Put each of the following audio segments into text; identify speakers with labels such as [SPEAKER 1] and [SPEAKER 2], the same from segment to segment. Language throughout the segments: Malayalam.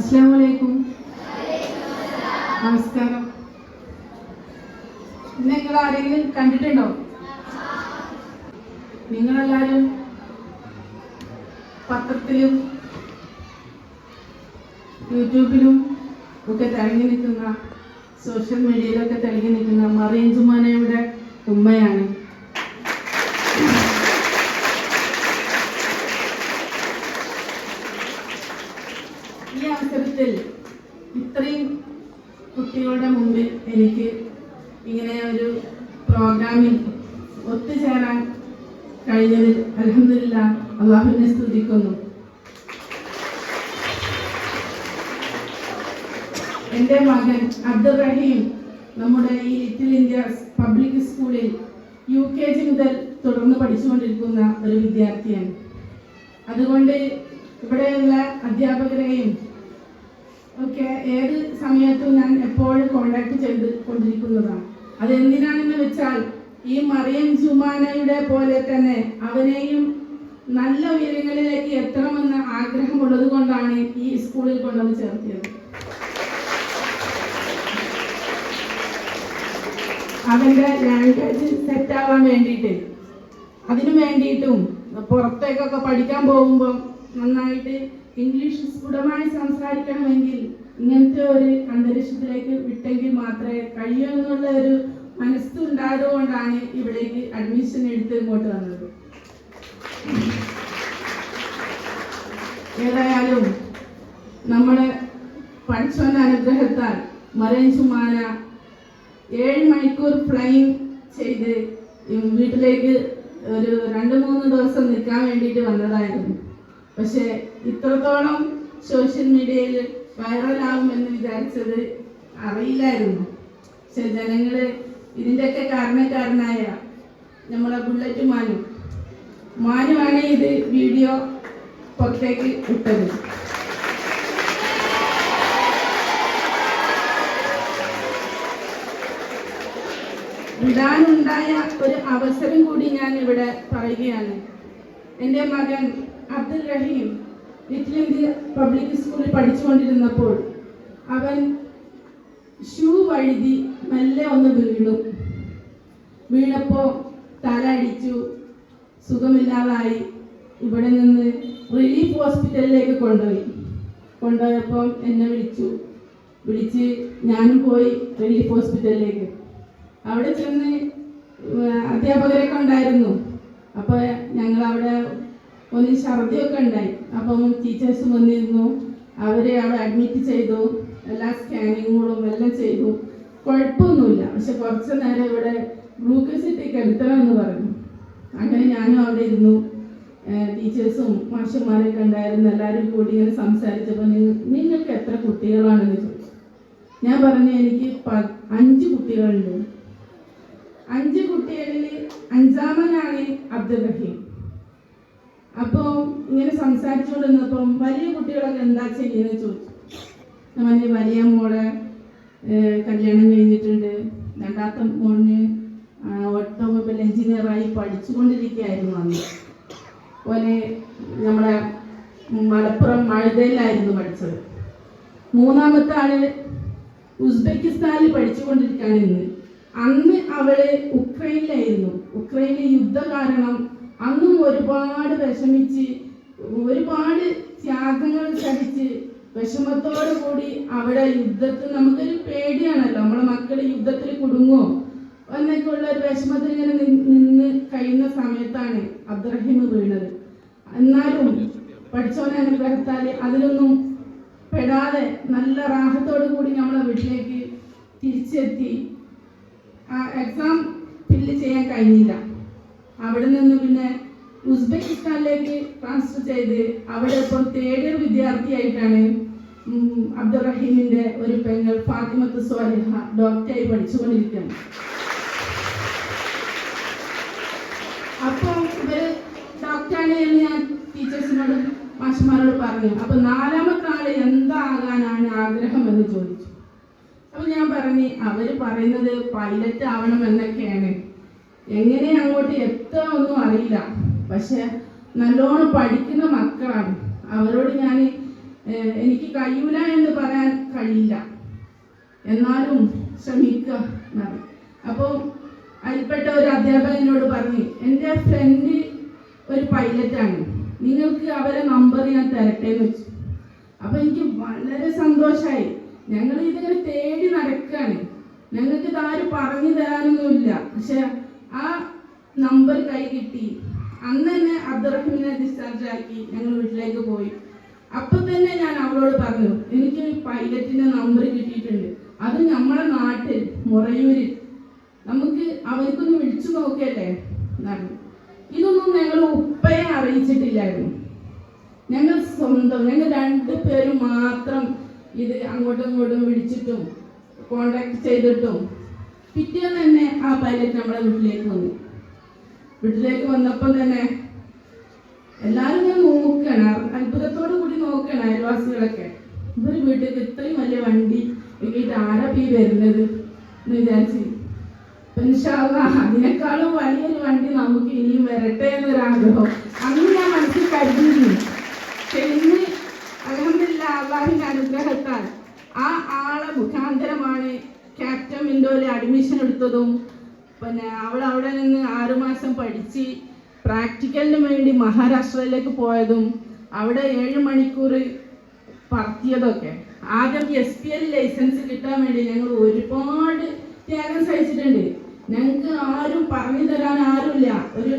[SPEAKER 1] അസ്സാം വലൈക്കും നമസ്കാരം. നിങ്ങൾ ആരെങ്കിലും കണ്ടിട്ടുണ്ടോ? നിങ്ങളെല്ലാവരും പത്രത്തിലും യൂട്യൂബിലും ഒക്കെ തിളങ്ങി നിൽക്കുന്ന സോഷ്യൽ മീഡിയയിലൊക്കെ തിളങ്ങി നിൽക്കുന്ന മറിയൻ ജുമാനയുടെ ഉമ്മയാണ് ഈ അവസരത്തിൽ ഇത്രയും കുട്ടികളുടെ മുമ്പിൽ എനിക്ക് ഇങ്ങനെ ഒരു പ്രോഗ്രാമിൽ ഒത്തുചേരാൻ കഴിഞ്ഞതിൽ അലഹമില്ല അള്ളാഹുവിനെ സ്തുതിക്കുന്നു. എന്റെ മകൻ അബ്ദുൾ റഹീം നമ്മുടെ ഈ ലിറ്റിൽ ഇന്ത്യ പബ്ലിക് സ്കൂളിൽ യു കെ ജി മുതൽ തുടർന്ന് പഠിച്ചുകൊണ്ടിരിക്കുന്ന ഒരു വിദ്യാർത്ഥിയാണ്. അതുകൊണ്ട് ഇവിടെയുള്ള അധ്യാപകരെയും ഒക്കെ ഏത് സമയത്തും ഞാൻ എപ്പോഴും കോണ്ടാക്ട് ചെയ്ത് കൊണ്ടിരിക്കുന്നതാണ്. അതെന്തിനാണെന്ന് വെച്ചാൽ ഈ മറിയം സുമാനയുടെ പോലെ തന്നെ അവനെയും നല്ല ഉയരങ്ങളിലേക്ക് എത്തണമെന്ന ആഗ്രഹമുള്ളത് കൊണ്ടാണ് ഈ സ്കൂളിൽ കൊണ്ടുവന്ന് ചേർത്തിയത്. അവന്റെ ലാംഗ്വേജ് സെറ്റ് ആവാൻ വേണ്ടിയിട്ട്. അതിനു വേണ്ടിയിട്ടും പുറത്തേക്കൊക്കെ പഠിക്കാൻ പോകുമ്പോൾ നന്നായിട്ട് ഇംഗ്ലീഷ് സ്ഫുടമായി സംസാരിക്കണമെങ്കിൽ ഇങ്ങനത്തെ ഒരു അന്തരീക്ഷത്തിലേക്ക് വിട്ടെങ്കിൽ മാത്രമേ കഴിയൂ എന്നുള്ള ഒരു മനസ്സുണ്ടായതുകൊണ്ടാണ് ഇവിടേക്ക് അഡ്മിഷൻ എടുത്ത് ഇങ്ങോട്ട് വന്നത്. ഏതായാലും നമ്മൾ പഠിച്ചവന്റെ അനുഗ്രഹത്താൽ മറൈൻ ചുമാന ഏഴ് മണിക്കൂർ ഫ്ലൈങ് ചെയ്ത് വീട്ടിലേക്ക് ഒരു രണ്ട് മൂന്ന് ദിവസം നിൽക്കാൻ വേണ്ടിയിട്ട് വന്നതായിരുന്നു. പക്ഷെ ഇത്രത്തോളം സോഷ്യൽ മീഡിയയിൽ വൈറലാകുമെന്ന് വിചാരിച്ചത് അറിയില്ലായിരുന്നു. പക്ഷെ ജനങ്ങൾ ഇതിന്റെയൊക്കെ കാരണക്കാരനായ നമ്മളെ ബുള്ളറ്റ് മാനു. മാനുവാണ് ഇത് വീഡിയോ പുറത്തേക്ക് ഇട്ടത്. വിടാനുണ്ടായ ഒരു അവസരം കൂടി ഞാൻ ഇവിടെ പറയുകയാണ്. എന്റെ മകൻ Abdul Raheem little India public സ്കൂളിൽ പഠിച്ചുകൊണ്ടിരുന്നപ്പോൾ അവൻ ഷൂ വഴുതി മെല്ലെ വീണു. വീണപ്പോൾ തല അടിച്ചു. സുഖമില്ലാതായി. ഇവിടെ നിന്ന് റിലീഫ് ഹോസ്പിറ്റലിലേക്ക് കൊണ്ടുപോയി. കൊണ്ടുപോയപ്പം എന്നെ വിളിച്ചു. വിളിച്ച് ഞാനും പോയി റിലീഫ് ഹോസ്പിറ്റലിലേക്ക് അവിടെ ചെന്ന് അധ്യാപകരൊക്കെ ഉണ്ടായിരുന്നു. അപ്പോൾ ഞങ്ങൾ അവിടെ ഒന്ന് ഛർദിയൊക്കെ ഉണ്ടായി. അപ്പം ടീച്ചേഴ്സ് വന്നിരുന്നു. അവരെ അവിടെ അഡ്മിറ്റ് ചെയ്തു. എല്ലാ സ്കാനിങ്ങുകളും എല്ലാം ചെയ്തു. കുഴപ്പമൊന്നുമില്ല. പക്ഷെ കുറച്ച് നേരം ഇവിടെ ഗ്ലൂക്കോസ് ഇട്ടേക്ക് എടുത്തണമെന്ന് പറഞ്ഞു. അങ്ങനെ ഞാനും അവിടെ ഇരുന്നു. ടീച്ചേഴ്സും മാഷന്മാരൊക്കെ ഉണ്ടായിരുന്നു. എല്ലാവരും കൂടി ഇങ്ങനെ സംസാരിച്ചപ്പോൾ നിങ്ങൾ നിങ്ങൾക്ക് എത്ര കുട്ടികളാണെന്ന് ചോദിച്ചു. ഞാൻ പറഞ്ഞു എനിക്ക് അഞ്ച് കുട്ടികളുണ്ട്. അഞ്ച് കുട്ടികളിൽ അഞ്ചാമനാണ് അബ്ദുൽ റഹീം. അപ്പോൾ ഇങ്ങനെ സംസാരിച്ചുകൊണ്ടിരുന്നപ്പം വലിയ കുട്ടികളൊക്കെ എന്താ ചെയ്യുന്നത്? ചോദിച്ചു. വലിയ മോളെ കല്യാണം കഴിഞ്ഞിട്ടുണ്ട്. രണ്ടാമത്തെ മോളിന് ഓട്ടോമൊബൈൽ എഞ്ചിനീയറായി പഠിച്ചുകൊണ്ടിരിക്കുകയായിരുന്നു അന്ന്. പോലെ നമ്മളെ മലപ്പുറം മഴുതയിലായിരുന്നു പഠിച്ചത്. മൂന്നാമത്തെ ആൾ ഉസ്ബെക്കിസ്ഥാനിൽ പഠിച്ചുകൊണ്ടിരിക്കുകയാണ് ഇന്ന്. അന്ന് അവൾ ഉക്രൈനിലായിരുന്നു. ഉക്രൈനിലെ യുദ്ധ കാരണം അന്നും ഒരുപാട് വിഷമിച്ച് ഒരുപാട് ത്യാഗങ്ങൾ സഹിച്ച് വിഷമത്തോടു കൂടി അവിടെ യുദ്ധത്തിൽ നമുക്കൊരു പേടിയാണല്ലോ. നമ്മളെ മക്കൾ യുദ്ധത്തിൽ കുടുങ്ങോ? എന്നൊക്കെ ഉള്ള ഒരു വിഷമത്തിൽ ഇങ്ങനെ നിന്ന് കഴിയുന്ന സമയത്താണ് അബ്ദുറഹിം വീണത്. എന്നാലും പഠിച്ചോനെ അനുഗ്രഹത്താൽ അതിലൊന്നും പെടാതെ നല്ല റാഹത്തോടു കൂടി നമ്മളെ വീട്ടിലേക്ക് തിരിച്ചെത്തി. ആ എക്സാം ഫില്ല് ചെയ്യാൻ കഴിഞ്ഞില്ല. അവിടെ നിന്ന് പിന്നെ ഉസ്ബെക്കിസ്ഥാനിലേക്ക് ട്രാൻസ്ഫർ ചെയ്ത് അവിടെ ഇപ്പോൾ തേടിയ വിദ്യാർത്ഥിയായിട്ടാണ് അബ്ദുറഹീമിന്റെ ഒരു പെങ്ങൾ ഫാത്തിമത്ത് സ്വാലിഹ ഡോക്ടറായി പഠിച്ചുകൊണ്ടിരിക്കുകയാണ് അപ്പോൾ ഇവർ ഡോക്ടറാണ് എന്ന് ഞാൻ ടീച്ചേഴ്സിനോട് മാഷന്മാരോട് പറഞ്ഞു. അപ്പൊ നാലാമത്തെ ആൾ എന്താകാനാണ് ആഗ്രഹം എന്ന് ചോദിച്ചു. അപ്പൊ ഞാൻ പറഞ്ഞു അവർ പറയുന്നത് പൈലറ്റ് ആവണം എന്നൊക്കെയാണ്. എങ്ങനെ അങ്ങോട്ട് എത്തുക ഒന്നും അറിയില്ല. പക്ഷെ നല്ലോണം പഠിക്കുന്ന മക്കളാണ്. അവരോട് ഞാൻ എനിക്ക് കഴിയൂല എന്ന് പറയാൻ കഴിയില്ല. എന്നാലും ശ്രമിക്കുക എന്നാണ്. അപ്പോൾ അതിൽപ്പെട്ട ഒരു അധ്യാപകനോട് പറഞ്ഞു എന്റെ ഫ്രണ്ട് ഒരു പൈലറ്റാണ് നിങ്ങൾക്ക് അവരെ നമ്പർ ഞാൻ തരട്ടെ എന്ന് വെച്ചു. അപ്പൊ എനിക്ക് വളരെ സന്തോഷമായി ഞങ്ങൾ ഇതിങ്ങനെ തേടി നടക്കുകയാണ്. ഞങ്ങൾക്ക് ഇതാരും പറഞ്ഞു തരാനൊന്നുമില്ല. പക്ഷെ ആ നമ്പർ കൈ കിട്ടി. അന്ന് തന്നെ അബ്ദുറഹിമിനെ ഡിസ്ചാർജ് ആക്കി ഞങ്ങൾ വീട്ടിലേക്ക് പോയി. അപ്പൊ തന്നെ ഞാൻ അവളോട് പറഞ്ഞു എനിക്ക് പൈലറ്റിന്റെ നമ്പർ കിട്ടിയിട്ടുണ്ട്. അത് നമ്മളെ നാട്ടിൽ മുറയൂരിൽ. നമുക്ക് അവർക്കൊന്ന് വിളിച്ചു നോക്കിയല്ലേ ഇതൊന്നും ഞങ്ങൾ ഉപ്പയെ അറിയിച്ചിട്ടില്ലായിരുന്നു. ഞങ്ങൾ സ്വന്തം ഞങ്ങൾ രണ്ടു പേരും മാത്രം ഇത് അങ്ങോട്ടും ഇങ്ങോട്ടും വിളിച്ചിട്ടും കോണ്ടാക്ട് ചെയ്തിട്ടും പിറ്റേന്ന് തന്നെ ആ പൈലറ്റ് നമ്മുടെ വീട്ടിലേക്ക് വന്നു. വീട്ടിലേക്ക് വന്നപ്പോൾ തന്നെ എല്ലാവരും ഞാൻ നോക്കണം. അത്ഭുതത്തോടു കൂടി നോക്കണം അയൽവാസികളൊക്കെ. ഇവർ വീട്ടിൽ ഇത്രയും വലിയ വണ്ടി ഇങ്ങനെ ആരാ പീ വരുന്നത് എന്ന് വിചാരിച്ച്. അതിനേക്കാളും വലിയൊരു വണ്ടി നമുക്ക് ഇനിയും വരട്ടെ എന്നൊരാഗ്രഹം. അന്ന് ഞാൻ മനസ്സിൽ കരുതിയിരുന്നു പക്ഷെ അലഹമില്ല അള്ളാഹിന്റെ അനുഗ്രഹത്താൽ ആ ആളെ മുഖാന്തരമാണ് ക്യാപ്റ്റൻ വിൻഡോയിൽ അഡ്മിഷൻ എടുത്തതും. പിന്നെ അവൾ അവിടെ നിന്ന് ആറുമാസം പഠിച്ച് പ്രാക്ടിക്കലിന് വേണ്ടി മഹാരാഷ്ട്രയിലേക്ക് പോയതും അവിടെ ഏഴ് മണിക്കൂർ പറത്തിയതൊക്കെ. ആദ്യം എസ് പി എൽ ലൈസൻസ് കിട്ടാൻ വേണ്ടി ഞങ്ങൾ ഒരുപാട് ത്യാഗം സഹിച്ചിട്ടുണ്ട്. ഞങ്ങൾക്ക് ആരും പറഞ്ഞു തരാൻ ആരുമില്ല. ഒരു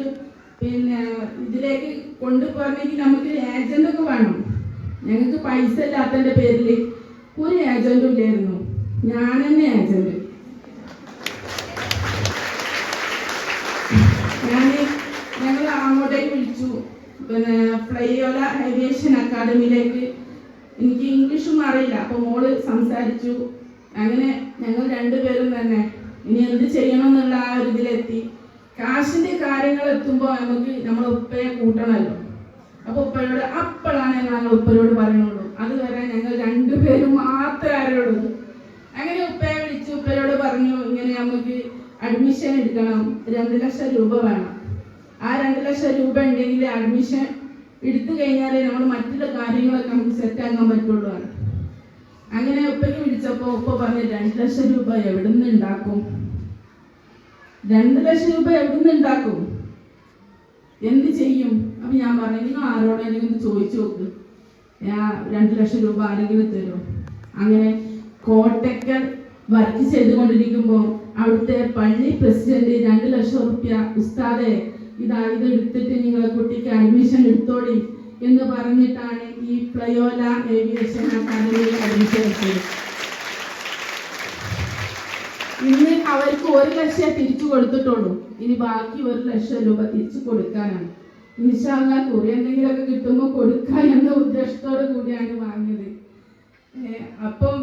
[SPEAKER 1] പിന്നെ ഇതിലേക്ക് കൊണ്ടുപോകണമെങ്കിൽ നമുക്ക് ഏജന്റ് ഒക്കെ വേണം. ഞങ്ങൾക്ക് പൈസ ഇല്ലാത്തതിന്റെ പേരിൽ ഒരു ഏജന്റും ഇല്ലായിരുന്നു. ഞാൻ തന്നെ ഏജന്റ് ഞാൻ ഞങ്ങൾ അങ്ങോട്ടേക്ക് വിളിച്ചു പിന്നെ ഫ്ലൈയോല ഏവിയേഷൻ അക്കാദമിയിലേക്ക്. എനിക്ക് ഇംഗ്ലീഷും അറിയില്ല. അപ്പൊ മോൾ സംസാരിച്ചു. അങ്ങനെ ഞങ്ങൾ രണ്ടുപേരും തന്നെ ഇനി എന്ത് ചെയ്യണം എന്നുള്ള ആ ഒരു ഇതിലെത്തി. കാശിന്റെ കാര്യങ്ങൾ എത്തുമ്പോൾ നമുക്ക് നമ്മൾ ഉപ്പയെ കൂട്ടണമല്ലോ. അപ്പൊ ഉപ്പയോട് അപ്പോഴാണ് ഞങ്ങൾ ഉപ്പയോട് പറയുന്നുള്ളൂ അതുവരെ ഞങ്ങൾ രണ്ടുപേരും മാത്രമേ അറിയുള്ളൂ അങ്ങനെ ഉപ്പയെ വിളിച്ചു ഉപ്പരോട് പറഞ്ഞു ഇങ്ങനെ നമുക്ക് അഡ്മിഷൻ എടുക്കണം. രണ്ട് ലക്ഷം രൂപ വേണം. ആ രണ്ട് ലക്ഷം രൂപ ഉണ്ടെങ്കിൽ അഡ്മിഷൻ എടുത്തു കഴിഞ്ഞാലേ നമ്മൾ മറ്റുള്ള കാര്യങ്ങളൊക്കെ നമുക്ക് സെറ്റ് ആക്കാൻ പറ്റുള്ളൂ. അങ്ങനെ ഉപ്പയ്ക്ക് വിളിച്ചപ്പോൾ ഉപ്പ പറഞ്ഞു രണ്ട് ലക്ഷം രൂപ എവിടുന്ന് ഉണ്ടാക്കും രണ്ട് ലക്ഷം രൂപ എവിടുന്ന് ഉണ്ടാക്കും എന്ത് ചെയ്യും? അപ്പൊ ഞാൻ പറഞ്ഞു നിങ്ങൾ ആരോടെങ്കിലും ഒന്ന് ചോദിച്ചു നോക്ക്. ഞാൻ രണ്ട് ലക്ഷം രൂപ ആരെങ്കിലും തരും? അങ്ങനെ കോട്ടക്കൽ വർക്ക് ചെയ്തുകൊണ്ടിരിക്കുമ്പോൾ അവിടുത്തെ പള്ളി പ്രസിഡന്റ് രണ്ട് ലക്ഷം റുപ്യ ഉസ്താദെ ഇതാ എടുത്തിട്ട് നിങ്ങൾ കുട്ടിക്ക് അഡ്മിഷൻ എടുത്തോളി എന്ന് പറഞ്ഞിട്ടാണ് ഈ പ്ലയോല ഏവിയേഷൻ അക്കാദമിയിൽ അഡ്മിഷൻ എടുത്തത്. ഇന്ന് അവർക്ക് ഒരു ലക്ഷം തിരിച്ചു കൊടുത്തിട്ടുള്ളൂ. ഇനി ബാക്കി ഒരു ലക്ഷം രൂപ തിരിച്ചു കൊടുക്കാനാണ്. ഇൻഷാല്ല കുറി എന്തെങ്കിലുമൊക്കെ കിട്ടുമ്പോൾ കൊടുക്കാൻ എന്ന ഉദ്ദേശത്തോടു കൂടിയാണ് വാങ്ങിയത്. അപ്പം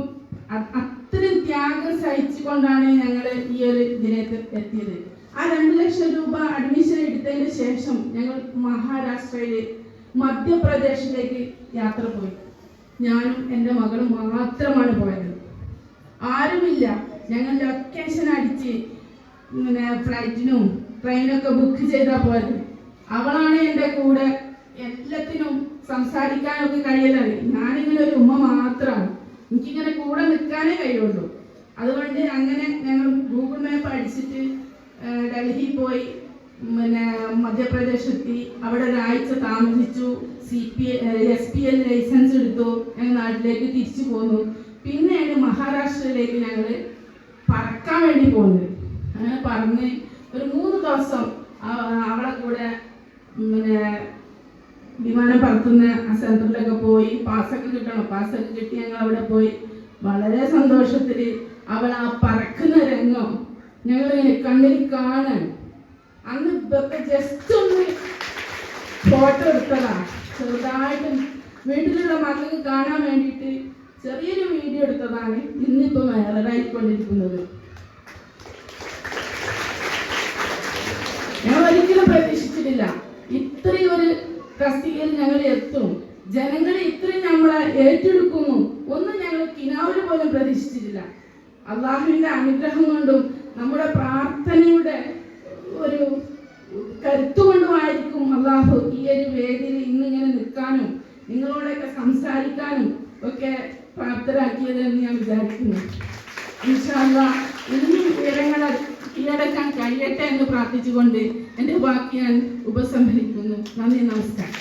[SPEAKER 1] അത്രയും ത്യാഗം സഹിച്ചുകൊണ്ടാണ് ഞങ്ങൾ ഈ ഒരു ദിനത്തിൽ എത്തിയത്. ആ രണ്ട് ലക്ഷം രൂപ അഡ്മിഷൻ എടുത്തതിന് ശേഷം ഞങ്ങൾ മഹാരാഷ്ട്രയിലെ മധ്യപ്രദേശിലേക്ക് യാത്ര പോയി. ഞാനും എന്റെ മകളും മാത്രമാണ് പോയത്. ആരുമില്ല. ഞങ്ങൾ ലൊക്കേഷൻ അടിച്ച് ഫ്ലൈറ്റിനും ട്രെയിനൊക്കെ ബുക്ക് ചെയ്താൽ പോയത്. അവളാണ് എന്റെ കൂടെ എല്ലാത്തിനും സംസാരിക്കാനൊക്കെ കഴിയുന്നത്. ഞാനിങ്ങനെ ഒരു ഉമ്മ മാത്രമാണ്. എനിക്കിങ്ങനെ കൂടെ നിൽക്കാനേ കഴിയുള്ളൂ. അതുകൊണ്ട് അങ്ങനെ ഞങ്ങൾ ഗൂഗിൾ മാപ്പ് അടിച്ചിട്ട് ഡൽഹി പോയി പിന്നെ മധ്യപ്രദേശ് എത്തി അവിടെ ഒരാഴ്ച താമസിച്ചു. C P S P L licence എടുത്തു. ഞങ്ങൾ നാട്ടിലേക്ക് തിരിച്ചു പോന്നു. പിന്നെയാണ് മഹാരാഷ്ട്രയിലേക്ക് ഞങ്ങൾ പറക്കാൻ വേണ്ടി പോകുന്നത് അങ്ങനെ പറഞ്ഞ് ഒരു മൂന്ന് ദിവസം അവളെ കൂടെ പിന്നെ വിമാനം പറത്തുന്ന ആ സെന്ററിലൊക്കെ പോയി. പാസ്സൊക്കെ കിട്ടണം. പാസ്സൊക്കെ കിട്ടി ഞങ്ങൾ അവിടെ പോയി. വളരെ സന്തോഷത്തിൽ അവൾ ആ പറക്കുന്ന രംഗം ഞങ്ങൾ കണ്ണിൽ കാണാൻ. അന്ന് ഇതൊക്കെ ജസ്റ്റ് ഒന്ന് ഫോട്ടോ എടുത്തതാ. ചെറുതായിട്ട് വീട്ടിലുള്ള മക്കൾക്ക് കാണാൻ വേണ്ടിയിട്ട് ചെറിയൊരു വീഡിയോ എടുത്തതാണ് ഇന്നിപ്പോ വൈറലായിക്കൊണ്ടിരിക്കുന്നത്. ഞങ്ങൾ ഒരിക്കലും പ്രതീക്ഷിച്ചിട്ടില്ല. ഇത്രയും ഒരു തസ്തികയിൽ ഞങ്ങൾ എത്തും. ജനങ്ങളെ ഇത്രയും നമ്മളെ ഏറ്റെടുക്കുന്നു. ഒന്നും ഞങ്ങൾ കിനാവിനെ പോലും പ്രതീക്ഷിച്ചിട്ടില്ല. അള്ളാഹുവിന്റെ അനുഗ്രഹം കൊണ്ടും പ്രാർത്ഥനയുടെ ഒരു കരുത്തുകൊണ്ടുമായിരിക്കും അള്ളാഹു ഈ ഒരു വേദിയിൽ ഇന്നിങ്ങനെ നിൽക്കാനും നിങ്ങളോടൊക്കെ സംസാരിക്കാനും ഒക്കെ പ്രാപ്തരാക്കിയത് എന്ന് ഞാൻ വിചാരിക്കുന്നു. ഇനിയും വിവരങ്ങൾ കീഴടക്കാൻ കഴിയട്ടെ എന്ന് പ്രാർത്ഥിച്ചുകൊണ്ട് എന്റെ വാക്ക് ഞാൻ ഉപസംഹരിക്കുന്നു. നന്ദി നമസ്കാരം.